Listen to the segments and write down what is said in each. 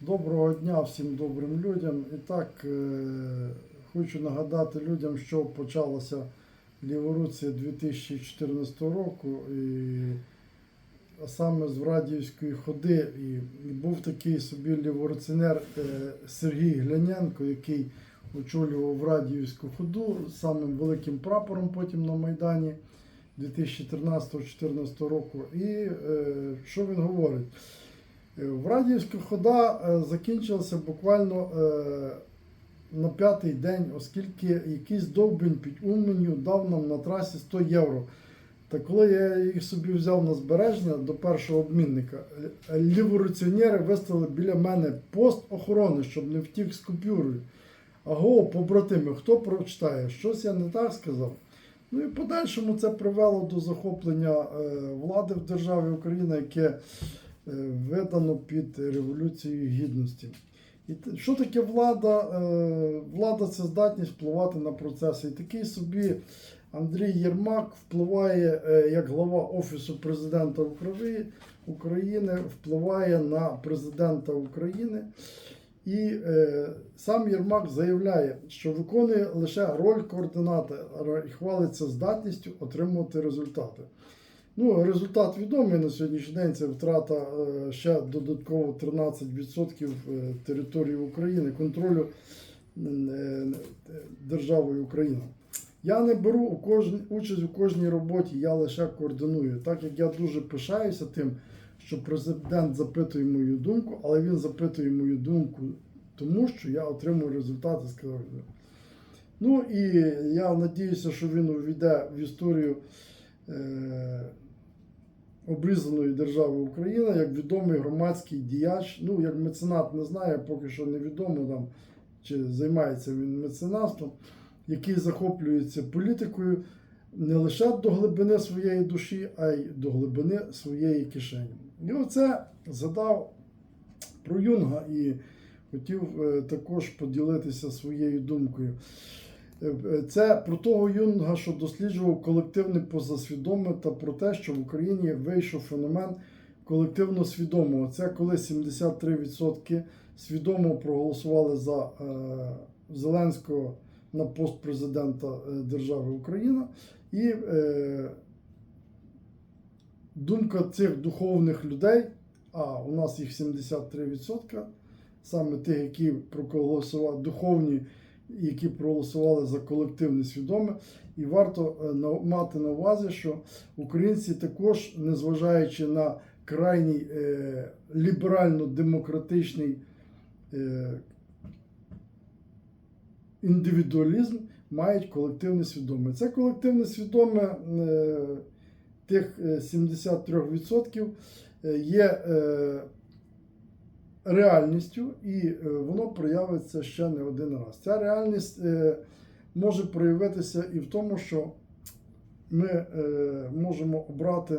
Доброго дня всім добрим людям. І так, е, хочу нагадати людям, що почалася Ліворуція 2014 року, і, саме з Врадіївської ходи. І, був такий собі ліворуціонер е, Сергій Гляненко, який очолював Врадіївську ходу самим великим прапором потім на Майдані 2013-2014 року. І е, що він говорить? В Радіївська хода е, закінчилася буквально е, на п'ятий день, оскільки якийсь довбень під Умменю дав нам на трасі 100 євро. Та коли я їх собі взяв на збереження до першого обмінника, е, ліворуціонери виставили біля мене пост охорони, щоб не втік з купюрою. Аго, побратими, хто прочитає? Щось я не так сказав. Ну і в подальшому це привело до захоплення влади в державі Україна, яке видано під Революцією Гідності. І що таке влада? Е, Влада це здатність впливати на процеси. І такий собі Андрій Єрмак впливає е, як глава Офісу президента України впливає на президента України. І е, сам Єрмак заявляє, що виконує лише роль координатора і хвалиться здатністю отримувати результати. Ну, результат відомий на сьогоднішній день це втрата е, ще додатково 13% е, території України, контролю е, державою Україна. Я не беру у кожн- участь у кожній роботі, я лише координую. Так як я дуже пишаюся тим, що президент запитує мою думку, але він запитує мою думку тому, що я отримую результати, сказав він. Ну і я надіюся, що він увійде в історію обрізаної держави Україна як відомий громадський діяч. Ну, як меценат не знаю, поки що невідомо там, чи займається він меценатством, який захоплюється політикою не лише до глибини своєї душі, а й до глибини своєї кишені. І оце згадав про Юнга і хотів е, також поділитися своєю думкою. Е, е, Це про того юнга, що досліджував колективне позасвідоме та про те, що в Україні вийшов феномен колективно свідомого. Це коли 73% свідомо проголосували за е, Зеленського на пост президента держави Україна. І думка цих духовних людей, а у нас їх 73%, саме тих, які проголосували, духовні, які проголосували за колективне свідоме. І варто е, мати на увазі, що українці також, незважаючи на крайній е, ліберально-демократичний е, індивідуалізм, мають колективне свідоме. Це колективне свідоме е, тих е, 73% е, є е, реальністю, і е, воно проявиться ще не один раз. Ця реальність е, може проявитися і в тому, що ми е, можемо обрати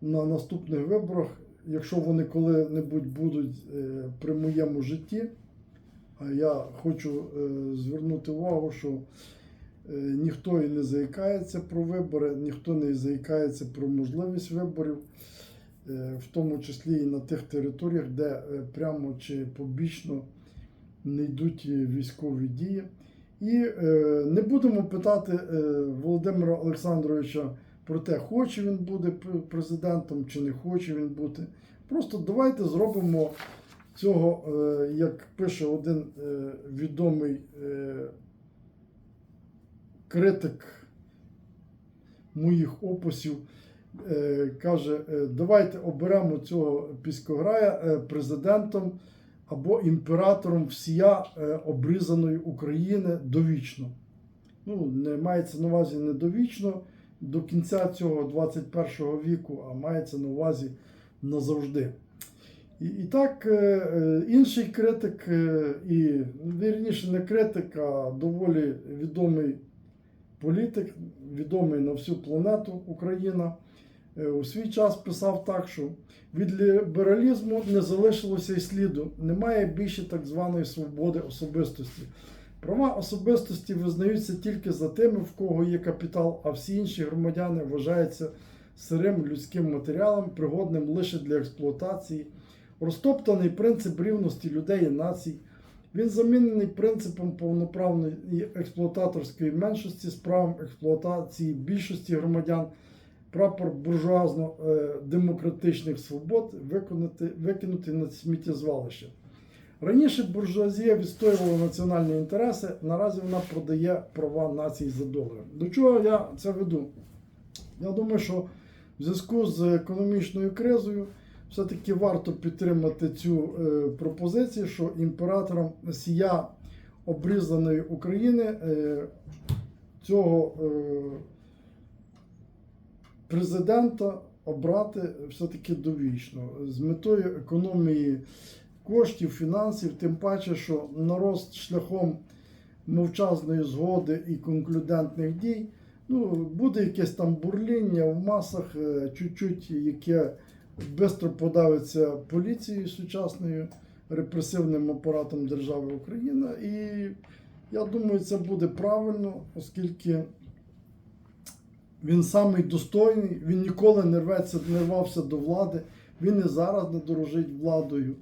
на наступних виборах, якщо вони коли-небудь будуть при моєму житті. А я хочу звернути увагу, що ніхто і не заїкається про вибори, ніхто не заїкається про можливість виборів, в тому числі і на тих територіях, де е, прямо чи побічно не йдуть е, військові дії. І е, не будемо питати е, Володимира Олександровича про те, хоче він бути президентом чи не хоче він бути. Просто давайте зробимо цього, е, як пише один е, відомий е, критик моїх описів, е, каже: е, давайте оберемо цього піскограя е, президентом або імператором всія е, обрізаної України довічно. Ну, не мається на увазі не довічно до кінця цього 21 віку, а мається на увазі назавжди. І, і так, е, е, інший критик, е, і вірніше не критик, а доволі відомий політик, відомий на всю планету Україна, е, у свій час писав так, що від лібералізму не залишилося й сліду, немає більше так званої свободи особистості. Права особистості визнаються тільки за тими, в кого є капітал, а всі інші громадяни вважаються сирим людським матеріалом, пригодним лише для експлуатації. розтоптаний принцип рівності людей і націй. Він замінений принципом повноправної експлуататорської меншості з правом експлуатації більшості громадян, прапор буржуазно-демократичних свобод виконати, викинути на сміттєзвалище. Раніше буржуазія відстоювала національні інтереси, наразі вона продає права націй за доларом. До чого я це веду? Я думаю, що в зв'язку з економічною кризою все-таки варто підтримати цю е, пропозицію, що імператором сія обрізаної України е, цього е, президента обрати все-таки довічно з метою економії коштів, фінансів, тим паче, що народ шляхом мовчазної згоди і конклюдентних дій. Ну, буде якесь там бурління в масах, е, чуть-чуть, яке швидко подавиться поліцією сучасною, репресивним апаратом держави Україна. І я думаю, це буде правильно, оскільки він самий достойний, він ніколи не рветься, не рвався до влади, він і зараз не дорожить владою.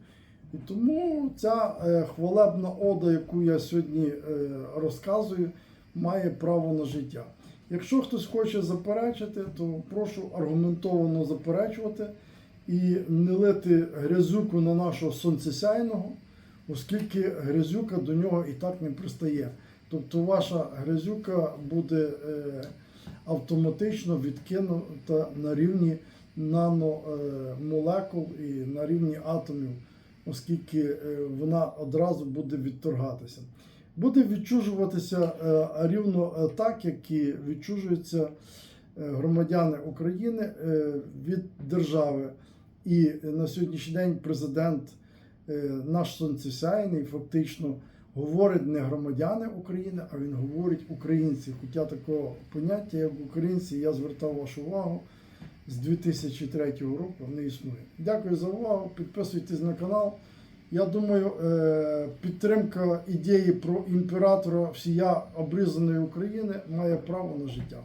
І тому ця е, хвалебна ода, яку я сьогодні е, розказую, має право на життя. Якщо хтось хоче заперечити, то прошу аргументовано заперечувати і не лити грязюку на нашого сонцесяйного, оскільки грязюка до нього і так не пристає. Тобто ваша грязюка буде е, автоматично відкинута на рівні наномолекул і на рівні атомів, оскільки е, вона одразу буде відторгатися. Буде відчужуватися е, рівно е, так, як і відчужуються е, громадяни України е, від держави. І на сьогоднішній день президент е, наш сонцесяйний фактично говорить не громадяни України, а він говорить українці. Хоча такого поняття, як українці, я звертав вашу увагу з 2003 року не існує. Дякую за увагу. Підписуйтесь на канал. Я думаю, е, підтримка ідеї про імператора всія обрізаної України має право на життя.